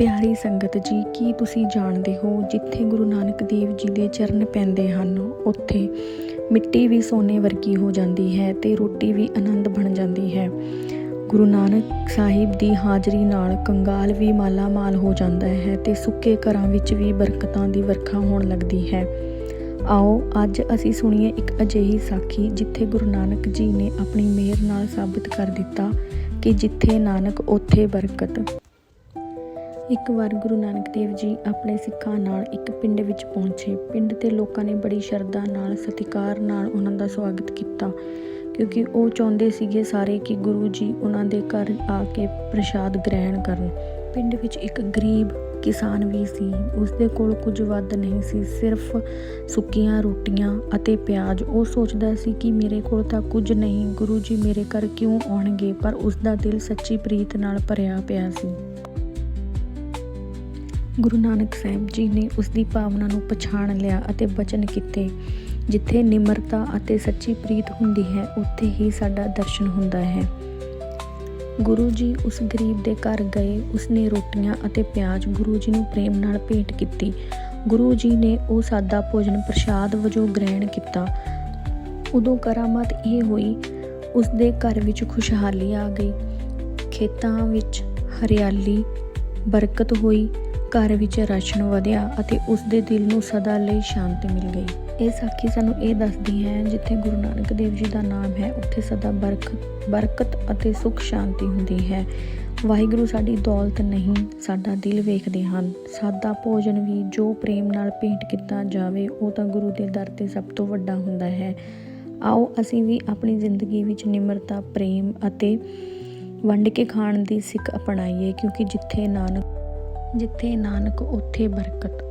ਪਿਆਰੀ ਸੰਗਤ ਜੀ, ਕੀ ਤੁਸੀਂ ਜਾਣਦੇ ਹੋ ਜਿੱਥੇ ਗੁਰੂ ਨਾਨਕ ਦੇਵ ਜੀ ਦੇ ਚਰਨ ਪੈਂਦੇ ਹਨ? ਉੱਥੇ ਮਿੱਟੀ ਵੀ ਸੋਨੇ ਵਰਗੀ ਹੋ ਜਾਂਦੀ ਹੈ ਤੇ ਰੋਟੀ ਵੀ ਆਨੰਦ ਬਣ ਜਾਂਦੀ ਹੈ। ਗੁਰੂ ਨਾਨਕ ਸਾਹਿਬ ਦੀ ਹਾਜ਼ਰੀ ਨਾਲ ਕੰਗਾਲ ਵੀ ਮਾਲਾ ਮਾਲ ਹੋ ਜਾਂਦਾ ਹੈ ਤੇ ਸੁੱਕੇ ਘਰਾਂ ਵਿੱਚ ਵੀ ਬਰਕਤਾਂ ਦੀ ਵਰਖਾ ਹੋਣ ਲੱਗਦੀ ਹੈ। ਆਓ, ਅੱਜ ਅਸੀਂ ਸੁਣੀਏ ਇੱਕ ਅਜਿਹੀ ਸਾਖੀ ਜਿੱਥੇ ਗੁਰੂ ਨਾਨਕ ਜੀ ਨੇ ਆਪਣੀ ਮਿਹਰ ਨਾਲ ਸਾਬਤ ਕਰ ਦਿੱਤਾ ਕਿ ਜਿੱਥੇ ਨਾਨਕ, ਉੱਥੇ ਬਰਕਤ। ਇੱਕ ਵਾਰ ਗੁਰੂ ਨਾਨਕ ਦੇਵ ਜੀ ਆਪਣੇ ਸਿੱਖਾਂ ਨਾਲ ਇੱਕ ਪਿੰਡ ਵਿੱਚ ਪਹੁੰਚੇ। ਪਿੰਡ ਦੇ ਲੋਕਾਂ ਨੇ ਬੜੀ ਸ਼ਰਧਾ ਨਾਲ, ਸਤਿਕਾਰ ਨਾਲ ਉਹਨਾਂ ਦਾ ਸਵਾਗਤ ਕੀਤਾ ਕਿਉਂਕਿ ਉਹ ਚਾਹੁੰਦੇ ਸੀਗੇ ਸਾਰੇ ਕਿ ਗੁਰੂ ਜੀ ਉਹਨਾਂ ਦੇ ਘਰ ਆ ਕੇ ਪ੍ਰਸ਼ਾਦ ਗ੍ਰਹਿਣ ਕਰਨ। ਪਿੰਡ ਵਿੱਚ ਇੱਕ ਗਰੀਬ ਕਿਸਾਨ ਵੀ ਸੀ। ਉਸਦੇ ਕੋਲ ਕੁਝ ਵੱਧ ਨਹੀਂ ਸੀ, ਸਿਰਫ ਸੁੱਕੀਆਂ ਰੋਟੀਆਂ ਅਤੇ ਪਿਆਜ਼। ਉਹ ਸੋਚਦਾ ਸੀ ਕਿ ਮੇਰੇ ਕੋਲ ਤਾਂ ਕੁਝ ਨਹੀਂ, ਗੁਰੂ ਜੀ ਮੇਰੇ ਘਰ ਕਿਉਂ ਆਉਣਗੇ? ਪਰ ਉਸਦਾ ਦਿਲ ਸੱਚੀ ਪ੍ਰੀਤ ਨਾਲ ਭਰਿਆ ਪਿਆ ਸੀ। ਗੁਰੂ ਨਾਨਕ ਸਾਹਿਬ ਜੀ ਨੇ ਉਸ ਦੀ ਭਾਵਨਾ ਨੂੰ ਪਛਾਣ ਲਿਆ ਅਤੇ ਬਚਨ ਕੀਤੇ। ਜਿੱਥੇ ਨਿਮਰਤਾ ਅਤੇ ਸੱਚੀ ਪ੍ਰੀਤ ਹੁੰਦੀ ਹੈ, ਉੱਥੇ ਹੀ ਸਾਡਾ ਦਰਸ਼ਨ ਹੁੰਦਾ ਹੈ। ਗੁਰੂ ਜੀ ਉਸ ਗਰੀਬ ਦੇ ਘਰ ਗਏ, ਉਸਨੇ ਰੋਟੀਆਂ ਅਤੇ ਪਿਆਜ਼ ਗੁਰੂ ਜੀ ਨੂੰ ਪ੍ਰੇਮ ਨਾਲ ਭੇਟ ਕੀਤੀ। ਗੁਰੂ ਜੀ ਨੇ ਉਹ ਸਾਦਾ ਭੋਜਨ ਪ੍ਰਸ਼ਾਦ ਵਜੋਂ ਗ੍ਰਹਿਣ ਕੀਤਾ। ਉਦੋਂ ਕਰਾਮਾਤ ਇਹ ਹੋਈ ਉਸ ਦੇ ਘਰ ਵਿੱਚ ਖੁਸ਼ਹਾਲੀ ਆ ਗਈ। ਖੇਤਾਂ ਵਿੱਚ ਹਰਿਆਲੀ, ਬਰਕਤ ਹੋਈ। ਘਰ ਵਿੱਚ ਰਾਸ਼ਨ ਵਧਿਆ ਅਤੇ ਉਸ ਦੇ ਦਿਲ ਨੂੰ ਸਦਾ ਲਈ ਸ਼ਾਂਤੀ ਮਿਲ ਗਈ। ਇਹ ਸਾਖੀ ਸਾਨੂੰ ਇਹ ਦੱਸਦੀ ਹੈ, ਜਿੱਥੇ ਗੁਰੂ ਨਾਨਕ ਦੇਵ ਜੀ ਦਾ ਨਾਮ ਹੈ, ਉੱਥੇ ਸਦਾ ਬਰਕਤ ਬਰਕਤ ਅਤੇ ਸੁਖ ਸ਼ਾਂਤੀ ਹੁੰਦੀ ਹੈ। ਵਾਹਿਗੁਰੂ ਸਾਡੀ ਦੌਲਤ ਨਹੀਂ, ਸਾਡਾ ਦਿਲ ਵੇਖਦੇ ਹਨ। ਸਾਦਾ ਭੋਜਨ ਵੀ ਜੋ ਪ੍ਰੇਮ ਨਾਲ ਭੇਂਟ ਕੀਤਾ ਜਾਵੇ, ਉਹ ਤਾਂ ਗੁਰੂ ਦੇ ਦਰ ਤੇ ਸਭ ਤੋਂ ਵੱਡਾ ਹੁੰਦਾ ਹੈ। ਆਓ ਅਸੀਂ ਵੀ ਆਪਣੀ ਜ਼ਿੰਦਗੀ ਵਿੱਚ ਨਿਮਰਤਾ, ਪ੍ਰੇਮ ਅਤੇ ਵੰਡ ਕੇ ਖਾਣ ਦੀ ਸਿੱਖ ਅਪਣਾਈਏ, ਕਿਉਂਕਿ ਜਿੱਥੇ ਨਾਨਕ ਜਿੱਥੇ ਨਾਨਕ ਉੱਥੇ ਬਰਕਤ।